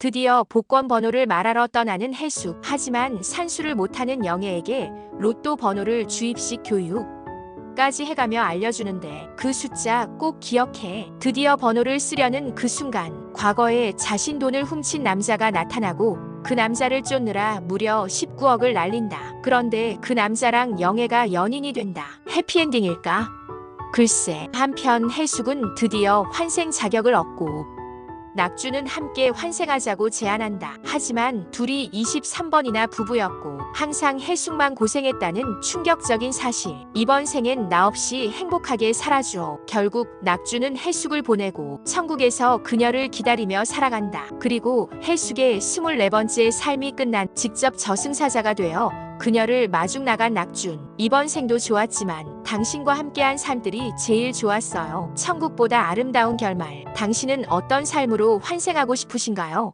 드디어 복권 번호를 말하러 떠나는 해숙. 하지만 산수를 못하는 영애에게 로또 번호를 주입식 교육까지 해가며 알려주는데 그 숫자 꼭 기억해. 드디어 번호를 쓰려는 그 순간 과거에 자신 돈을 훔친 남자가 나타나고 그 남자를 쫓느라 무려 19억을 날린다. 그런데 그 남자랑 영애가 연인이 된다. 해피엔딩일까? 글쎄, 한편 해숙은 드디어 환생 자격을 얻고 낙주는 함께 환생하자고 제안한다. 하지만 둘이 23번이나 부부였고 항상 해숙만 고생했다는 충격적인 사실. 이번 생엔 나 없이 행복하게 살아줘. 결국 낙주는 해숙을 보내고 천국에서 그녀를 기다리며 살아간다. 그리고 해숙의 24번째 삶이 끝난 직접 저승사자가 되어 그녀를 마중 나간 낙준. 이번 생도 좋았지만 당신과 함께한 삶들이 제일 좋았어요. 천국보다 아름다운 결말. 당신은 어떤 삶으로 환생하고 싶으신가요?